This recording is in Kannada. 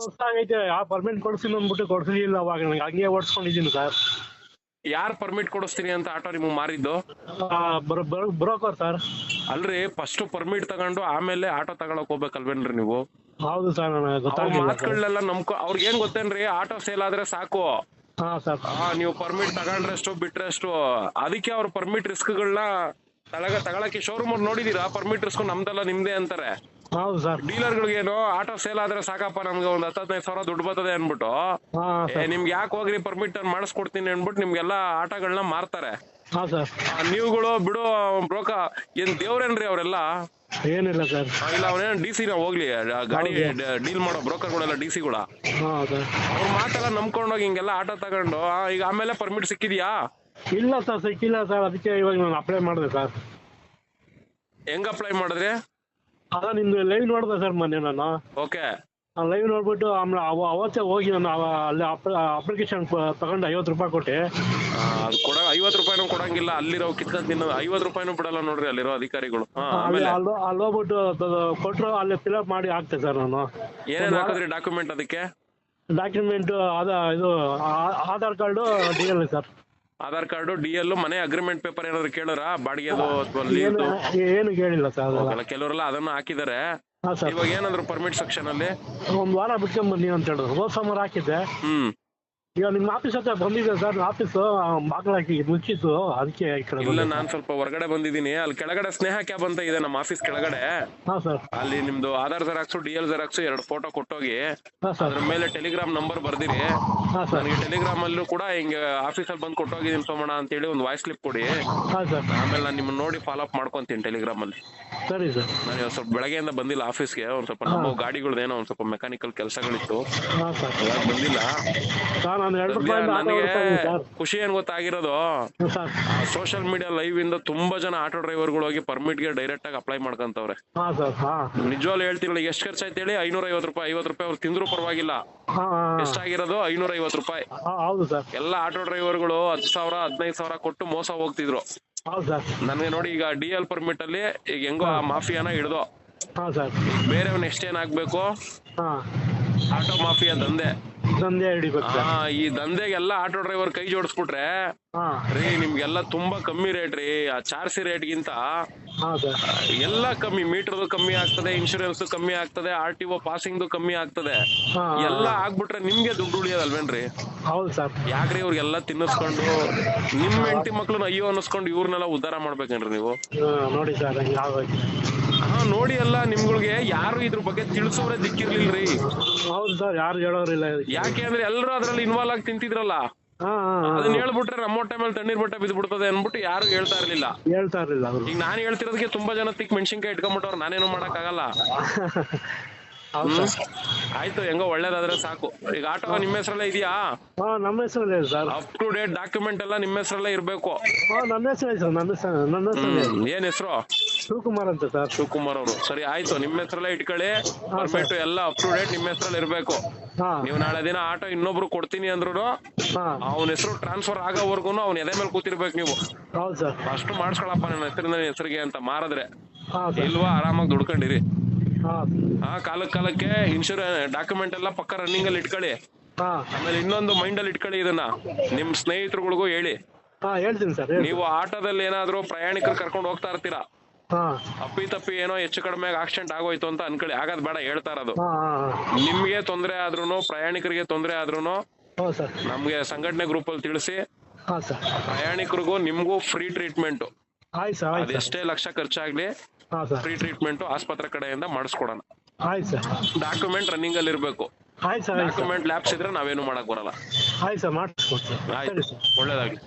ವರ್ಷ ಆಗೈತೆ ಯಾವ ಪರ್ಮಿಟ್ ಕೊಡ್ಸಿಲ್ಲ ಅಂದ್ಬಿಟ್ಟು ಕೊಡ್ಸಿಲ್ಲ ಅವಾಗ ನಂಗೆ ಹಂಗೆ ಓಡಿಸ್ಕೊಂಡಿದ್ದೀನಿ ಸರ್ ಯಾರ್ ಪರ್ಮಿಟ್ ಕೊಡಿಸ್ತೀನಿ ಅಂತ ಆಟೋ ನಿಮ್ಗೆ ಮಾರಿದ್ದು? ಬ್ರೋಕರ್ ಸರ್ ಅಲ್ರಿ ಫಸ್ಟ್ ಪರ್ಮಿಟ್ ತಗೊಂಡು ಆಮೇಲೆ ಆಟೋ ತಗೊಳಕ್ ಹೋಗ್ಬೇಕಲ್ವೇನ್ರಿ ನೀವು? ಹೌದು ಸರ್ ಮಾತುಗಳನ್ನೆಲ್ಲ ನಮ್ಕೊ ಅವ್ರಿಗೆ ಏನ್ ಗೊತ್ತೇನ್ರಿ? ಆಟೋ ಸೇಲ್ ಆದ್ರೆ ಸಾಕು. ಹಾ ಆ ನೀವು ಪರ್ಮಿಟ್ ತಗೊಂಡ್ರಷ್ಟು ಬಿಟ್ರಷ್ಟು ಅದಕ್ಕೆ ಅವ್ರ ಪರ್ಮಿಟ್ ರಿಸ್ಕ್ಗಳನ್ನ ತಳಗ ತಗೊಳಕ್ಕೆ ಶೋರೂಮ್ ಅವ್ರು ನೋಡಿದೀರಾ? ಪರ್ಮಿಟ್ ರಿಸ್ಕ್ ನಮ್ದಲ್ಲ ನಿಮ್ದೇ ಅಂತಾರೆ. ಹೌದು ಸರ್. ಡೀಲರ್ಗಳಿಗೇನು ಆಟೋ ಸೇಲ್ ಆದ್ರೆ ಸಾಕಪ್ಪ ನಮ್ಗೆ ಒಂದ್ ಹತ್ತೈದು ಸಾವಿರ ದುಡ್ಡು ಬರ್ತದೆ ಅನ್ಬಿಟ್ಟು ಏ, ನಿಮ್ಗೆ ಯಾಕೆ ಹೋಗ್ರಿ ಪರ್ಮಿಟ್ ಮಾಡಿಸ್ಕೊಡ್ತೀನಿ ಅನ್ಬಿಟ್ಟು ನಿಮ್ಗೆಲ್ಲ ಆಟೋಗಳನ್ನ ಮಾರ್ತಾರೆ. ಹಾ ಸರ್. ಆ, ನೀವುಗಳು ಬಿಡು ಬ್ರೋಕ ಏನ್ ದೇವ್ರೇನ್ರಿ ಅವರೆಲ್ಲ? ಏನಿಲ್ಲ ಸರ್. ಇಲ್ಲ ಅವನೇನ್ ಡಿ ನ ಹೋಗ್ಲಿ ಆ, ಗಾಡಿ ಡೀಲ್ ಮಾಡೋ ಬ್ರೋಕರ್ಗಳೆಲ್ಲ ಡಿ ಸಿಗಳ. ಹಾ ಸರ್. ಅವ್ರ ಮಾತೆಲ್ಲ ನಂಬ್ಕೊಂಡೋಗಿ ಹಿಂಗೆಲ್ಲ ಆಟೋ ತಗೊಂಡು ಆ, ಈಗ ಆಮೇಲೆ ಪರ್ಮಿಟ್ ಸಿಕ್ಕಿದ್ಯಾ? ಇಲ್ಲ ಸರ್ ಸಿಕ್ಕಿಲ್ಲ ಸರ್. ಅದಕ್ಕೆ ಇವಾಗ ನಾನು ಅಪ್ಲೈ ಮಾಡಿದೆ ಸರ್. ಹೆಂಗ್ ಅಪ್ಲೈ ಮಾಡಿದ್ರಿ? ಅದ ನಿಮ್ದು ಲೈವ್ ನೋಡ್ದೆ ಸರ್ ಮೊನ್ನೆ ನಾನು. ಓಕೆ ಲೈವ್ ನೋಡ್ಬಿಟ್ಟು ಆಮೇಲೆ ಅವ ಅವತ್ತೇ ಹೋಗಿ ನಾನು ಅವ ಅಲ್ಲಿ ಅಪ್ಲಿಕೇಶನ್ ತಗೊಂಡು ಐವತ್ತು ರೂಪಾಯಿ ಕೊಟ್ಟೆ. ಅದು ಕೊಡ ಐವತ್ ರೂಪಾಯಿನೂ ಕೊಡಂಗಿಲ್ಲ. ಅಲ್ಲಿರೋ ಕಿತ್ಕೊಂಡ್ ತಿನ್ನೋದು ಐವತ್ ರೂಪಾಯಿನೂ ಬಿಡಲ್ಲ ನೋಡ್ರಿ ಅಲ್ಲಿರೋ ಅಧಿಕಾರಿಗಳು. ಹಾ ಅಲ್ಲಿ ಆಮೇಲೆ? ಅಲ್ಲಿ ಅಲ್ಲಿ ಹೋಗ್ಬಿಟ್ಟು ಕೊಟ್ಟರು ಕೊಟ್ರು ಅಲ್ಲಿ ಫಿಲಪ್ ಮಾಡಿ ಹಾಕ್ತೆ ಸರ್ ನಾನು. ಏನೇನ್ ಹಾಕಿದ್ರಿ ಡಾಕ್ಯುಮೆಂಟ್ ಅದಕ್ಕೆ? ಡಾಕ್ಯುಮೆಂಟ್ ಅದ ಇದು ಆ- Aadhaar card D L sir Aadhaar card D L ಮನೆ ಅಗ್ರಿಮೆಂಟ್ ಪೇಪರ್ ಏನಾದ್ರು ಕೇಳೋರ? ಬಾಡಿಗೆದು ಅಥವಾ ಏನು ಏನು ಕೇಳಿಲ್ಲ ಸರ್ ಕೆಲವರೆಲ್ಲ ಅದನ್ನ ಹಾಕಿದ್ದಾರೆ ಇವಾಗ ಏನಾದ್ರು ಪರ್ಮಿಟ್ ಸೆಕ್ಷನ್ ಅಲ್ಲಿ? ಒಂದ್ ವಾರ ಬಿಟ್ಕೊಂಡ್ ಬನ್ನಿ ಅಂತ ಹೇಳಿದ್ರು. ಹೋದ್ ಸೋಮವಾರ ಹಾಕಿದ್ದೆ. ಹ್ಮ್. ಈಗ ನಿಮ್ಮ ಆಫೀಸ್ ಹತ್ರ ಬಂದಿದೆ ಸರ್ ಆಫೀಸ್ ಬಾಗಿಲು ಹಾಕಿ ಮುಚ್ಚಿತ್ತು ಅದಕ್ಕೆ ಈ ಕಡೆ ಇಲ್ಲ ನಾನ್ ಸ್ವಲ್ಪ ಹೊರಗಡೆ ಬಂದಿದ್ದೀನಿ. ಅಲ್ಲಿ ಕೆಳಗಡೆ ಸ್ನೇಹ ಕ್ಯಾಬ್ ಅಂತ ಇದೆ ನಮ್ಮ ಆಫೀಸ್ ಕೆಳಗಡೆ? ಹಾ ಸರ್ ಅಲ್ಲಿ ನಿಮ್ದು Aadhaar xerox D L xerox ಎರಡು ಫೋಟೋ ಕೊಟ್ಟೋಗಿ ಹಾ ಸರ್ ಅದ್ರ ಮೇಲೆ ಟೆಲಿಗ್ರಾಮ್ ನಂಬರ್ ಬರ್ದಿರಿ. ಹಾ ಸರ್ ನನಗೆ ಟೆಲಿಗ್ರಾಮ್ ಅಲ್ಲೂ ಕೂಡ ಹಿಂಗೆ ಆಫೀಸಲ್ಲಿ ಬಂದು ಕೊಟ್ಟೋಗಿದ್ದೀನಿ ಸೋಮಣ್ಣ ಅಂತ ಹೇಳಿ ಒಂದು ವಾಯ್ಸ್ ಕ್ಲಿಪ್ ಕೊಡಿ. ಹಾ ಸರ್ ಆಮೇಲೆ ನಾನು ನಿಮ್ಮನ್ನ ನೋಡಿ ಫಾಲೋ ಅಪ್ ಮಾಡ್ಕೊಂತೀನಿ ಟೆಲಿಗ್ರಾಮ್ ಅಲ್ಲಿ. ಸರಿ ಸರ್ ನಾನು ಇವತ್ತು ಸ್ವಲ್ಪ ಬೆಳಗ್ಗೆಯಿಂದ ಬಂದಿಲ್ಲ ಆಫೀಸ್ಗೆ ಒಂದ್ ಸ್ವಲ್ಪ ನಮ್ಮ ಗಾಡಿಗಳದ್ದೇನೋ ಒಂದ್ ಸ್ವಲ್ಪ ಮೆಕ್ಯಾನಿಕಲ್ ಕೆಲಸಗಳಿತ್ತು. ಹಾ ಸರ್ ಬಂದಿಲ್ಲ. ಸರ್ ನಾನು ಎರಡು ನನಗೆ ಖುಷಿ ಏನ್ ಗೊತ್ತಾಗಿರೋದು? ಸರ್. ಸೋಷಿಯಲ್ ಮೀಡಿಯಾ ಲೈವ್ ಇಂದ ತುಂಬಾ ಜನ ಆಟೋ ಡ್ರೈವರ್ಗಳು ಹೋಗಿ ಪರ್ಮಿಟ್ಗೆ ಡೈರೆಕ್ಟ್ ಆಗಿ ಅಪ್ಲೈ ಮಾಡ್ಕೊಂತವ್ರೆ. ಹಾ ಸರ್ ಹಾ. ನಿಜವಾಗ್ಲೂ ಹೇಳ್ತಿರಲ್ಲ ಎಷ್ಟು ಖರ್ಚಾಯ್ತು ಹೇಳಿ? ಐನೂರ ಐವತ್ತು ರೂಪಾಯಿ ಐವತ್ತು ರೂಪಾಯಿ ಅವ್ರು ತಿಂದ್ರು ಪರವಾಗಿಲ್ಲ. ಹಾ ಎಷ್ಟಾಗಿರೋದು? ಐನೂರ ಐವತ್ತು ರೂಪಾಯಿ. ಹಾ ಹೌದು ಸರ್. ಎಲ್ಲ ಆಟೋ ಡ್ರೈವರ್ಗಳು ಹತ್ತು ಸಾವಿರ ಹದಿನೈದು ಸಾವಿರ ಕೊಟ್ಟು ಮೋಸ ಹೋಗ್ತಿದ್ರು. ಹೌದು ಸರ್. ನನಗೆ ನೋಡಿ ಈಗ ಡಿ ಎಲ್ ಪರ್ಮಿಟ್ ಅಲ್ಲಿ ಈಗ ಹೆಂಗೋ ಆ ಮಾಫಿಯಾನ ಹಿಡ್ದು. ಹಾ ಸರ್. ಬೇರೆಯವ್ನ ಹಾ. ಆಟೋ ಮಾಫಿಯಾ ದಂಧೆ. ದಂಧೆ ಹಿಡಿಬೇಕು ಈ ದಂಧೆಗೆಲ್ಲ ಆಟೋ ಡ್ರೈವರ್ ಕೈ ಜೋಡಿಸ್ಬಿಟ್ರೆ ಹಾ. ರೀ ನಿಮ್ಗೆಲ್ಲ ತುಂಬಾ ಕಮ್ಮಿ ರೇಟ್ ರೀ ಆ ಚಾರ್ಸಿ ರೇಟ್ಗಿಂತ ಹಾ ಸರ್ ಎಲ್ಲ ಕಮ್ಮಿ ಮೀಟರ್ದು ಕಮ್ಮಿ ಆಗ್ತದೆ ಇನ್ಶೂರೆನ್ಸ್ ಕಮ್ಮಿ ಆಗ್ತದೆ ಆರ್ ಟಿ ಒ ಪಾಸಿಂಗ್ ಕಮ್ಮಿ ಆಗ್ತದೆ. ಎಲ್ಲ ಆಗ್ಬಿಟ್ರೆ ನಿಮ್ಗೆ ದುಡ್ಡು ಉಳಿಯೋದಲ್ವೇನ್ರಿ? ಹೌದು ಸರ್. ಯಾಕ್ರಿ ಇವ್ರಿಗೆಲ್ಲ ತಿನ್ನಿಸ್ಕೊಂಡು ನಿಮ್ ಹೆಂಡತಿ ಮಕ್ಳು ಅಯ್ಯೋ ಅನ್ನಿಸ್ಕೊಂಡು ಇವ್ರನ್ನೆಲ್ಲ ಉದ್ಧಾರ ಮಾಡ್ಬೇಕೇನ್ರಿ ನೀವು? ಹಾ, ನೋಡಿ ಸರ್ ಹಾ ನೋಡಿ ಅಲ್ಲ ನಿಮ್ಗಳಿಗೆ ಯಾರು ಇದ್ರ ಬಗ್ಗೆ ತಿಳಿಸೋರೆ ದಿಕ್ಕಿರ್ಲಿಲ್ರಿ. ಹೌದು ಸರ್ ಯಾರು ಹೇಳೋರಿಲ್ಲ ಯಾಕೆ ಅಂದ್ರೆ ಎಲ್ಲರೂ ಅದ್ರಲ್ಲಿ ಇನ್ವಾಲ್ವ್ ಆಗಿ ತಿಂತಿದ್ರಲ್ಲ. ಅದನ್ನ ಹೇಳ್ಬಿಟ್ರೆ ನಮ್ಮ ಮೇಲೆ ತಣ್ಣೀರ್ ಬಟ್ಟೆ ಬಿದ್ಬಿಡ್ತದೆ ಅನ್ಬಿಟ್ಟು ಯಾರು ಹೇಳ್ತಾ ಇರ್ಲಿಲ್ಲ. ಹೇಳ್ತಾ ಇರ್ಲಿಲ್ಲ ಈಗ ನಾನು ಹೇಳ್ತಿರೋದಕ್ಕೆ ತುಂಬಾ ಜನ ತಿಕ್ ಮೆಣಸಿನ್ಕಾಯಿ ಇಟ್ಕೊಂಡ್ಬಿಟ್ಟವ್ರು ನಾನೇನು ಮಾಡಕ್ ಆಗಲ್ಲ ಆಯ್ತು ಹೆಂಗೋ ಒಳ್ಳೇದಾದ್ರೆ ಸಾಕು. ಈಗ ಆಟೋ ನಿಮ್ಮ ಹೆಸರಲ್ಲೇ ಇದೆಯಾ? ಹಾ ನಮ್ಮ ಹೆಸರಲ್ಲೇ sir. Up to date document ಎಲ್ಲ ನಿಮ್ಮ ಹೆಸರಲ್ಲೇ ಇರ್ಬೇಕು. ಹಾ ನನ್ನ ಹೆಸರೇ ಸರ್ ನನ್ನ ಹೆಸರು ನನ್ನ ಹೆಸರಲ್ಲೇ ಹ್ಮ್ ಏನ್ ಹೆಸರು? ಶಿವಕುಮಾರ್ ಅಂತ ಸರ್. ಶಿವಕುಮಾರ್ ಅವರು. ಸರಿ ಆಯ್ತು ನಿಮ್ಮ ಹೆಸರಲ್ಲೇ ಇಟ್ಕೊಳ್ಳಿ. ಪರ್ಫೆಕ್ಟ್ ಎಲ್ಲ ಅಪ್ ಟು ಡೇಟ್ ನಿಮ್ಮ ಹೆಸರಲ್ಲಿ ಇರ್ಬೇಕು. ಹಾ. ನೀವು ನಾಳೆ ದಿನ ಆಟೋ ಇನ್ನೊಬ್ರು ಕೊಡ್ತೀನಿ ಅಂದ್ರು ಹಾ. ಅವನ ಹೆಸರು ಟ್ರಾನ್ಸ್ಫರ್ ಆಗೋವರೆಗೂ ಅವ್ನ ಎದೆ ಮೇಲೆ ಕೂತಿರ್ಬೇಕು ನೀವು. ಹೌದು ಸರ್. ಅಷ್ಟು ಮಾಡ್ಸ್ಕೊಳಪ್ಪ ನನ್ನ ಹೆಸರಿಂದ ಹೆಸರಿಗೆ ಅಂತ ಮಾರಿದ್ರೆ. ಹಾ ಸರ್. ಇಲ್ವಾ? ಆರಾಮಾಗಿ ದುಡ್ಕೊಂಡಿರಿ. ಆ ಕಾಲ ಕಾಲಕ್ಕೆ ಇನ್ಶೂರೆನ್ಸ್ ಡಾಕ್ಯುಮೆಂಟ್ ಎಲ್ಲ ಪಕ್ಕ ರನ್ನಿಂಗ್ ಅಲ್ಲಿ ಇಟ್ಕೊಳ್ಳಿ. ಹಾ. ಆಮೇಲೆ ಇನ್ನೊಂದು ಮೈಂಡ್ ಅಲ್ಲಿ ಇಟ್ಕೊಳ್ಳಿ ಇದನ್ನ. ನಿಮ್ ಸ್ನೇಹಿತರುಗಳಿಗೂ ಹೇಳಿ. ಹಾ ಹೇಳ್ತೀನಿ ಸರ್ ನೀವು ಆಟೋದಲ್ಲಿ ಏನಾದ್ರು ಪ್ರಯಾಣಿಕರು ಕರ್ಕೊಂಡು ಹೋಗ್ತಾ ಇರ್ತೀರಾ? ಹಾ. ಅಪ್ಪಿ ತಪ್ಪಿ ಏನೋ ಹೆಚ್ಚು ಕಡಿಮೆ ಆಕ್ಸಿಡೆಂಟ್ ಆಗೋಯ್ತು ಅಂತ ಅನ್ಕೊಳ್ಳಿ. ಆಗದ್ ಬೇಡ ಹೇಳ್ತಾ ಇರೋದು. ಹಾ ಹಾ ಹಾ. ನಿಮ್ಗೆ ತೊಂದರೆ ಆದ್ರೂನು ಪ್ರಯಾಣಿಕರಿಗೆ ತೊಂದರೆ ಆದ್ರೂನು ಹೌದು ಸರ್. ನಮ್ಗೆ ಸಂಘಟನೆ ಗ್ರೂಪ್ ಅಲ್ಲಿ ತಿಳಿಸಿ ಹಾ ಸರ್. ಪ್ರಯಾಣಿಕರಿಗೂ ನಿಮ್ಗೂ ಫ್ರೀ ಟ್ರೀಟ್ಮೆಂಟ್ ಆಯ್ತು ಸರ್ ಆಯ್ತು ಅದೆಷ್ಟೇ ಲಕ್ಷ ಖರ್ಚಾಗ್ಲಿ ಹಾ ಸರ್. ಫ್ರೀ ಟ್ರೀಟ್ಮೆಂಟ್ ಆಸ್ಪತ್ರೆ ಕಡೆಯಿಂದ ಮಾಡಿಸ್ಕೊಡೋಣ. ಆಯ್ತು ಸರ್. ಡಾಕ್ಯುಮೆಂಟ್ ರನ್ನಿಂಗ್ ಅಲ್ಲಿ ಇರ್ಬೇಕು. ಆಯ್ತು ಸರ್ ಆಯ್ತು ಸರ್. ಡಾಕ್ಯುಮೆಂಟ್ ಲ್ಯಾಬ್ಸ್ ಇದ್ರೆ ನಾವೇನು ಮಾಡಕ್ ಬರಲ್ಲ. ಆಯ್ತು ಸರ್ ಮಾಡಿಸ್ಕೊಡ್ತೀನಿ ಸರಿ ಆಯ್ತು ಸರ್. ಒಳ್ಳೇದಾಗ್ಲಿ.